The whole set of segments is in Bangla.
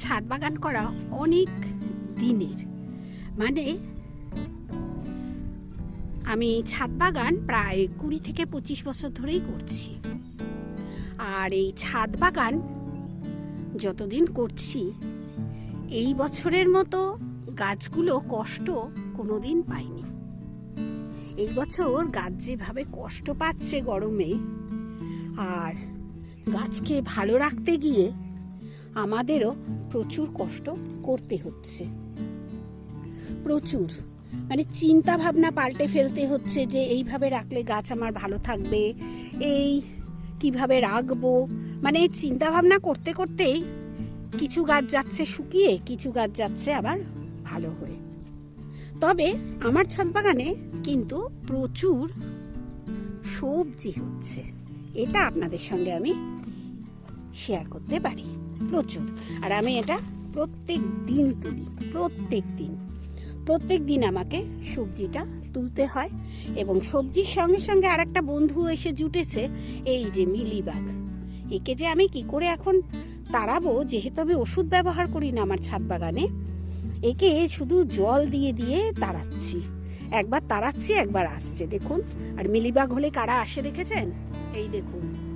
ছাদ বাগান করা অনেক দিনের। মানে আমি ছাদ বাগান প্রায় কুড়ি থেকে পঁচিশ বছর ধরেই করছি। আর এই ছাদ বাগান যতদিন করছি, এই বছরের মতো গাছগুলো কষ্ট কোনোদিন পাইনি। এই বছর গাছ যেভাবে কষ্ট পাচ্ছে গরমে, আর গাছকে ভালো রাখতে গিয়ে আমাদেরও প্রচুর কষ্ট করতে হচ্ছে। প্রচুর। মানে চিন্তা ভাবনা পাল্টে ফেলতে হচ্ছে যে এইভাবে রাখলে গাছ আমার ভালো থাকবে, এই কীভাবে রাখব। মানে এই চিন্তা ভাবনা করতে করতেই কিছু গাছ যাচ্ছে শুকিয়ে, কিছু গাছ যাচ্ছে আবার ভালো হয়ে। তবে আমার ছাদ বাগানে কিন্তু প্রচুর সবজি হচ্ছে। এটা আপনাদের সঙ্গে আমি শেয়ার করতে পারি। প্রচুর। আর আমি এটা প্রত্যেক দিন তুলি প্রত্যেক দিন প্রত্যেক দিন আমাকে সবজিটা তুলতে হয় এবং সবজির সঙ্গে সঙ্গে আর একটা বন্ধু এসে জুটেছে, এই যে মিলিবাগ একে যে আমি কি করে এখন তাড়াবো, যেহেতু আমি ওষুধ ব্যবহার করি না আমার ছাদ বাগানে, একে শুধু জল দিয়ে দিয়ে তাড়াচ্ছি। একবার তাড়াচ্ছি, একবার আসছে। দেখুন, আর মিলিবাগ হলে কারা আসে দেখেছেন? এই দেখুন।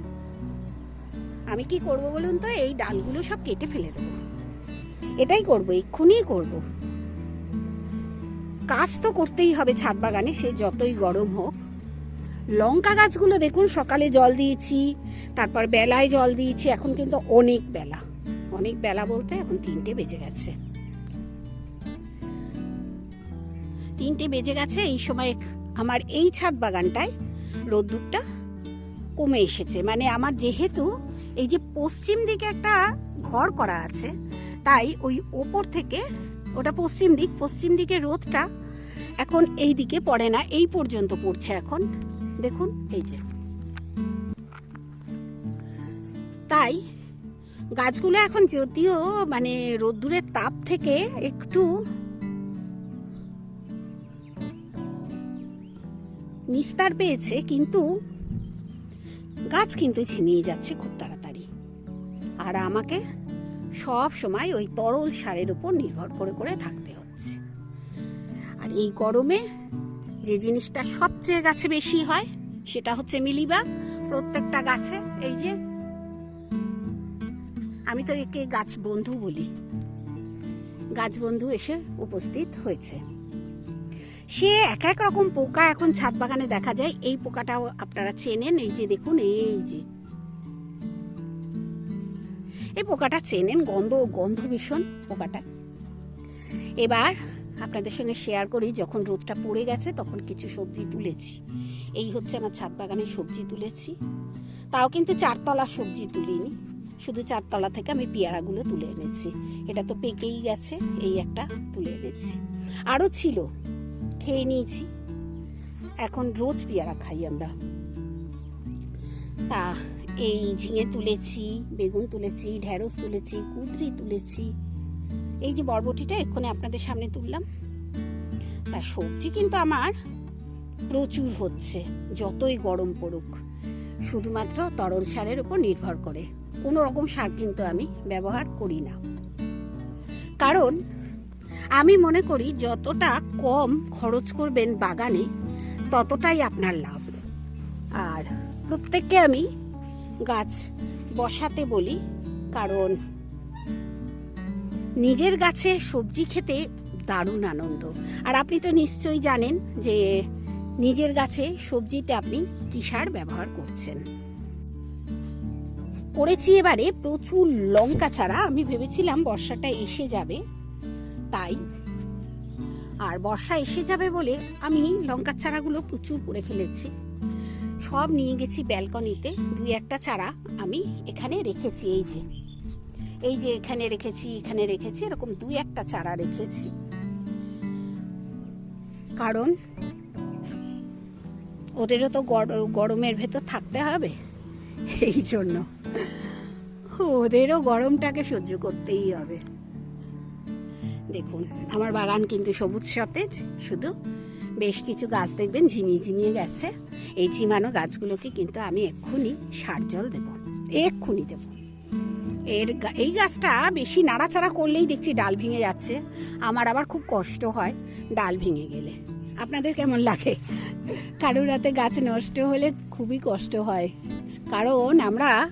আমি কি করব বলুন তো? এই ডালগুলো সব কেটে ফেলে দেবো। এটাই করব, এক্ষুনি করব। কাজ তো করতেই হবে ছাদ বাগানে, সে যতই গরম হোক। লঙ্কা গাছগুলো দেখুন, সকালে জল দিয়েছি, তারপর বেলায় জল দিয়েছি, এখন কিন্তু অনেক বেলা। অনেক বেলা বলতে এখন তিনটে বেজে গেছে। তিনটে বেজে গেছে, এই সময় আমার এই ছাদ বাগানটায় রোদ্দুরটা কমে এসেছে। মানে আমার যেহেতু এই যে পশ্চিম দিকে একটা ঘর করা আছে, তাই ওই ওপর থেকে ওটা পশ্চিম দিক, পশ্চিম দিকে রোদটা এখন এই দিকে পড়ে না, এই পর্যন্ত পড়ছে এখন। দেখুন, এই যে। তাই গাছগুলো এখন যদিও মানে রোদ্দুরের তাপ থেকে একটু নিস্তার পেয়েছে, কিন্তু গাছ কিন্তু ছিনিয়ে যাচ্ছে খুব তাড়াতাড়ি। আর আমাকে সব সময় ওই তরল সারের উপর নির্ভর করে করে থাকতে হচ্ছে। আর এই গরমে যে জিনিসটা সবচেয়ে গাছে বেশি হয়, সেটা হচ্ছে মিলিবাগ, প্রত্যেকটা গাছে। এই যে, আমি তো একে গাছ বন্ধু বলি। গাছ বন্ধু এসে উপস্থিত হয়েছে। সে এক এক রকম পোকা এখন ছাদ বাগানে দেখা যায়। এই পোকাটাও আপনারা চেনেন। এই যে দেখুন, এই যে এই পোকাটা চেনেন? গন্ধ গন্ধ ভীষণ পোকাটা। এবার আপনাদের সঙ্গে শেয়ার করি, যখন রোদটা পড়ে গেছে তখন কিছু সবজি তুলেছি। এই হচ্ছে আমার ছাদ বাগানে সবজি তুলেছি। তাও কিন্তু চারতলা সবজি তুলিনি। শুধু চারতলা থেকে আমি পেয়ারাগুলো তুলে এনেছি। এটা তো পেকেই গেছে, এই একটা তুলে এনেছি। আরও ছিল, খেয়ে নিয়েছি। এখন রোজ পেয়ারা খাই আমরা। তা এই ঝিঙে তুলেছি, বেগুন তুলেছি, ঢেঁড়স তুলেছি, কুদরি তুলেছি। এই যে বরবটিটা এক্ষুনি আপনাদের সামনে তুললাম। তা সবজি কিন্তু আমার প্রচুর হচ্ছে, যতই গরম পড়ুক। শুধুমাত্র তরল সারের উপর নির্ভর করে। কোনো রকম সার কিন্তু আমি ব্যবহার করি না। কারণ আমি মনে করি যতটা কম খরচ করবেন বাগানে, ততটাই আপনার লাভ। আর প্রত্যেককে আমি গাছ বসাতে বলি, কারণ নিজের গাছে সবজি খেতে দারুণ আনন্দ। আর আপনি তো নিশ্চয়ই জানেন যে নিজের গাছে সবজিতে আপনি কি সার ব্যবহার করছেন। করেছি এবারে প্রচুর লঙ্কা ছাড়া, আমি ভেবেছিলাম বর্ষাটা এসে যাবে, তাই। আর বর্ষা এসে যাবে বলে আমি লঙ্কার চারাগুলো প্রচুর করে ফেলেছি। সব নিয়ে গেছি ব্যালকনিতে, দুই একটা চারা আমি এখানে রেখেছি, এই যে। এই যে এখানে রেখেছি এখানে রেখেছি, এরকম দুই একটা চারা রেখেছি। কারণ ওদেরও তো গর- গরমের ভেতর থাকতে হবে, এই জন্য। ওদেরও গরমটাকে সহ্য করতেই হবে। দেখুন, আমার বাগান কিন্তু সবুজ সতেজ, শুধু বেশ কিছু গাছ দেখবেন ঝিমিয়ে ঝিমিয়ে গেছে। এই ঝিমানো গাছগুলোকে কিন্তু আমি এক্ষুনি সার জল দেবো। এক্ষুনি দেবো। এর এই গাছটা বেশি নাড়াচাড়া করলেই দেখছি ডাল ভেঙে যাচ্ছে। আমার আবার খুব কষ্ট হয় ডাল ভেঙে গেলে। আপনাদের কেমন লাগে? কারোর রাতে গাছ নষ্ট হলে খুবই কষ্ট হয়। কারণ আমরা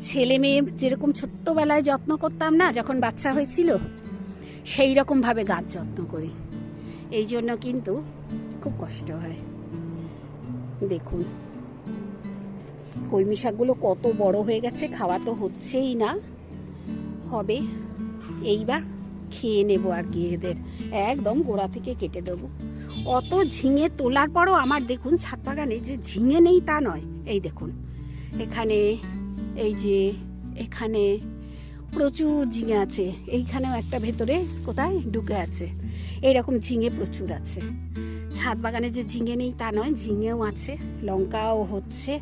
ছেলে মেয়ে যেরকম ছোট্টবেলায় যত্ন করতাম না, যখন বাচ্চা হয়েছিল, সেই রকমভাবে গাছ যত্ন করি। এই জন্য কিন্তু খুব কষ্ট হয়। দেখুন। কলমি শাকগুলো কত বড় হয়ে গেছে, খাওয়া তো হচ্ছেই না। হবে, এইবার খেয়ে নেব আর কি এদের। একদম গোড়া থেকে কেটে দেবো। অত ঝিঙে তোলার পরও আমার দেখুন ছাদ বাগানে যে ঝিঙে নেই তা নয়। এই দেখুন, এখানে, এই যে, এখানে প্রচুর ঝিঙে আছে। এইখানেও একটা ভেতরে কোথায় ঢুকে আছে। এইরকম ঝিঙে প্রচুর আছে। ছাদ বাগানে যে ঝিঙে নেই তা নয়, ঝিঙেও আছে, লঙ্কাও হচ্ছে।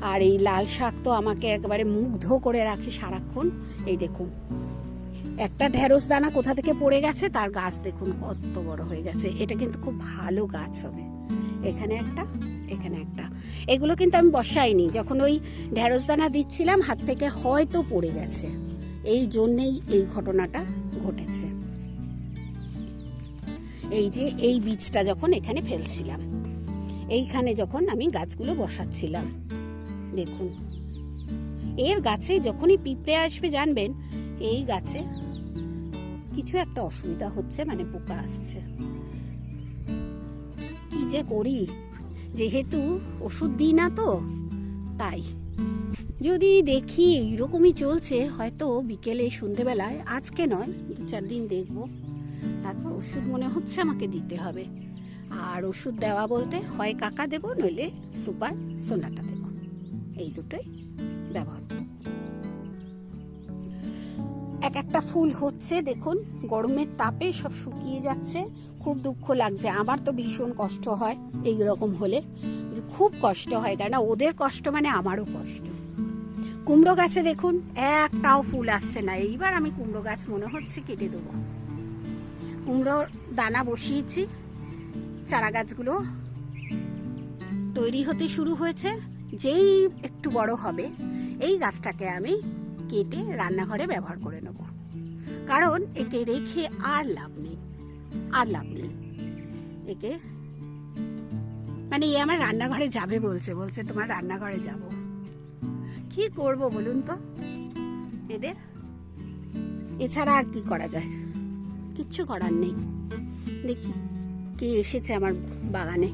আর এই লাল শাক তো আমাকে একেবারে মুগ্ধ করে রাখে সারাক্ষণ। এই দেখুন, একটা ঢেঁড়স দানা কোথা থেকে পড়ে গেছে, তার গাছ দেখুন কত বড় হয়ে গেছে। এটা কিন্তু খুব ভালো গাছ হবে। এখানে একটা এখানে একটা। এগুলো কিন্তু আমি বসাইনি, যখন ওই ঢেঁড়স দানা দিচ্ছিলাম, হাত থেকে হয়তো পড়ে গেছে। এই জন্যেই এই ঘটনাটা ঘটেছে। এই যে এই বীজটা যখন এখানে ফেলছিলাম, এইখানে যখন আমি গাছগুলো বসাচ্ছিলাম, দেখুন। এর গাছে যখনই পিঁপড়ে আসবে, জানবেন, এই গাছে কিছু একটা অসুবিধা হচ্ছে মানে পোকা আসছে। কি যে করি? যেহেতু ওষুধ দিই না তো, তাই। যদি দেখি এরকমই চলছে, হয়তো বিকেলে, সন্ধেবেলায়, আজকে নয় দু চার দিন দেখব। তারপর ওষুধ মনে হচ্ছে আমাকে দিতে হবে। আর ওষুধ দেওয়া বলতে হয় কাকা দেবো, নইলে সুপার সোনাটা দেবো। এই দুটোই ব্যবহার এক একটা ফুল হচ্ছে, দেখুন, গরমের তাপে সব শুকিয়ে যাচ্ছে। খুব দুঃখ লাগছে, আমার তো ভীষণ কষ্ট হয় এই রকম হলে। খুব কষ্ট হয় কেন ওদের কষ্ট মানে আমারও কষ্ট। কুমড়ো গাছে দেখুন, একটাও ফুল আসছে না। এইবার আমি কুমড়ো গাছ মনে হচ্ছে কেটে দেবো। কুমড়োর দানা বসিয়েছি চারা গাছগুলো তৈরি হতে শুরু হয়েছে। যেই একটু বড় হবে, এই গাছটাকে আমি কেটে রান্নাঘরে ব্যবহার করে নেব। কারণ একে রেখে আর লাভ নেই, আর লাভ নেই। একে মানে এ আমার রান্নাঘরে যাবে বলছে বলছে তোমার রান্নাঘরে যাব। কি করব বলুন তো? এদের এছাড়া আর কি করা যায়? কিচ্ছু করার নেই। দেখি কে এসেছে আমার বাগানে।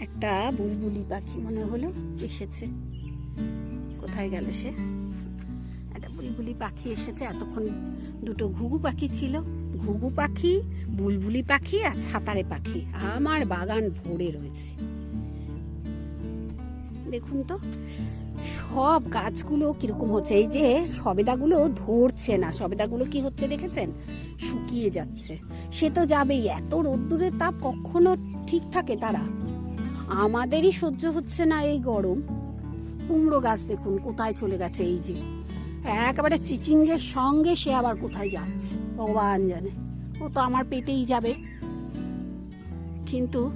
একটা বুলবুলি পাখি মনে হলো এসেছে। কোথায় গেল সে? একটা বুলবুলি পাখি এসেছে। এতক্ষণ দুটো ঘুঘু পাখি ছিল। ঘুঘু পাখি, বুলবুলি পাখি আর ছাতারে পাখি। আমার বাগান ভরে রয়েছে। দেখুন তো, সব গাছগুলো কীরকম হচ্ছে, এই যে সবেদাগুলো ধরছে না, সবেদাগুলো কি হচ্ছে দেখেছেন? শুকিয়ে যাচ্ছে। সে তো যাবেই, এত রোদ্দুরের তাপ কখনো ঠিক থাকে তারা? আমাদেরই সহ্য হচ্ছে না এই গরম। কুমড়ো গাছ দেখুন, কোথায় চলে গেছে এই যে। একেবারে চিচিঙ্গের সঙ্গে সে আবার কোথায় যাচ্ছে, ভগবান জানে। ও তো আমার পেটেই যাবে। কিন্তু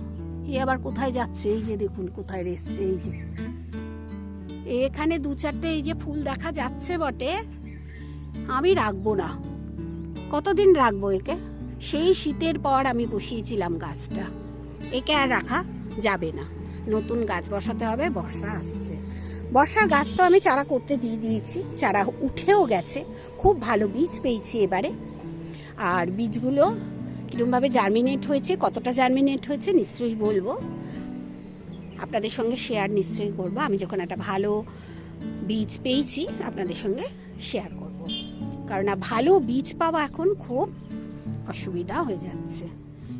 এ আবার কোথায় যাচ্ছে? এই যে দেখুন, কোথায় এসছে, এই যে। এখানে দু চারটে এই যে ফুল দেখা যাচ্ছে বটে। আমি রাখব না। কতদিন রাখব একে? সেই শীতের পর আমি বসিয়েছিলাম গাছটা। একে আর রাখা যাবে না। নতুন গাছ বসাতে হবে, বর্ষা আসছে। বর্ষার গাছ তো আমি চারা করতে দিয়ে দিয়েছি। চারা উঠেও গেছে। খুব ভালো বীজ পেয়েছি এবারে। আর বীজগুলো কীরকমভাবে জার্মিনেট হয়েছে, কতটা জার্মিনেট হয়েছে, নিশ্চয়ই বলব। আপনাদের সঙ্গে শেয়ার নিশ্চয়ই করব। আমি যখন একটা ভালো বীজ পেয়েছি, আপনাদের সঙ্গে শেয়ার করব। কারণ ভালো বীজ পাওয়া এখন খুব অসুবিধা হয়ে যাচ্ছে।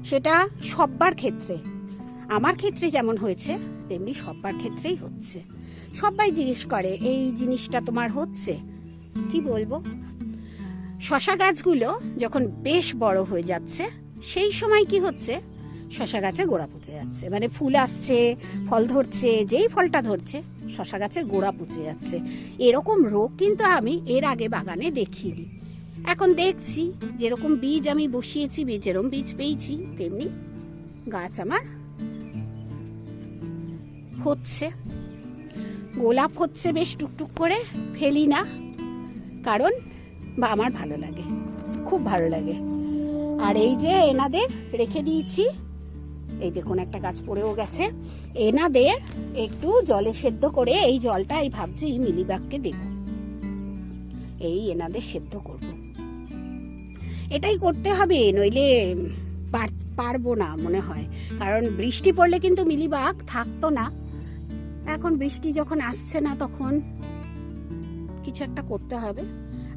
সেটা সব্বার ক্ষেত্রে। আমার ক্ষেত্রে যেমন হয়েছে, তেমনি সব্বার ক্ষেত্রেই হচ্ছে। সবাই জিজ্ঞেস করে, এই জিনিসটা তোমার হচ্ছে? কি বলব? শশা গাছগুলো যখন বেশ বড় হয়ে যাচ্ছে, সেই সময় কি হচ্ছে? শশা গাছে গোড়া পচে যাচ্ছে। মানে ফুল আসছে, ফল ধরছে, যেই ফলটা ধরছে, শশা গাছের গোড়া পচে যাচ্ছে। এরকম রোগ কিন্তু আমি এর আগে বাগানে দেখিনি। এখন দেখছি, যেরকম বীজ আমি বসিয়েছি যেরকম বীজ পেয়েছি, তেমনি গাছ আমার হচ্ছে। গোলাপ হচ্ছে বেশ টুকটুক করে, ফেলি না, কারণ বা আমার ভালো লাগে, খুব ভালো লাগে। আর এই যে এনাদের রেখে দিয়েছি এই দেখুন, একটা গাছ পড়েও গেছে। এনাদের একটু জলে সেদ্ধ করে এই জলটা, এই ভাবছি মিলিবাগকে দেব। এই এনাদের সেদ্ধ করব। এটাই করতে হবে, নইলে পার- পারব না মনে হয়। কারণ বৃষ্টি পড়লে কিন্তু মিলিবাগ থাকতো না। এখন বৃষ্টি যখন আসছে না তখন কিছু একটা করতে হবে।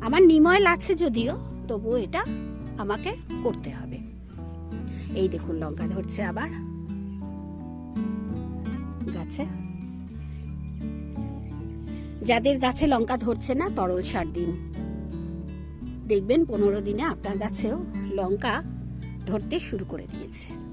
আমার নিময়েল আছে যদিও, তবুও এটা আমাকে করতে হবে। এই দেখুন লঙ্কা ধরছে আবার। গাছে। যাদের গাছে লঙ্কা ধরছে না, তরল সার দিন। দেখবেন পনেরো দিনে আপনার গাছেও লঙ্কা ধরতে শুরু করে দিয়েছে।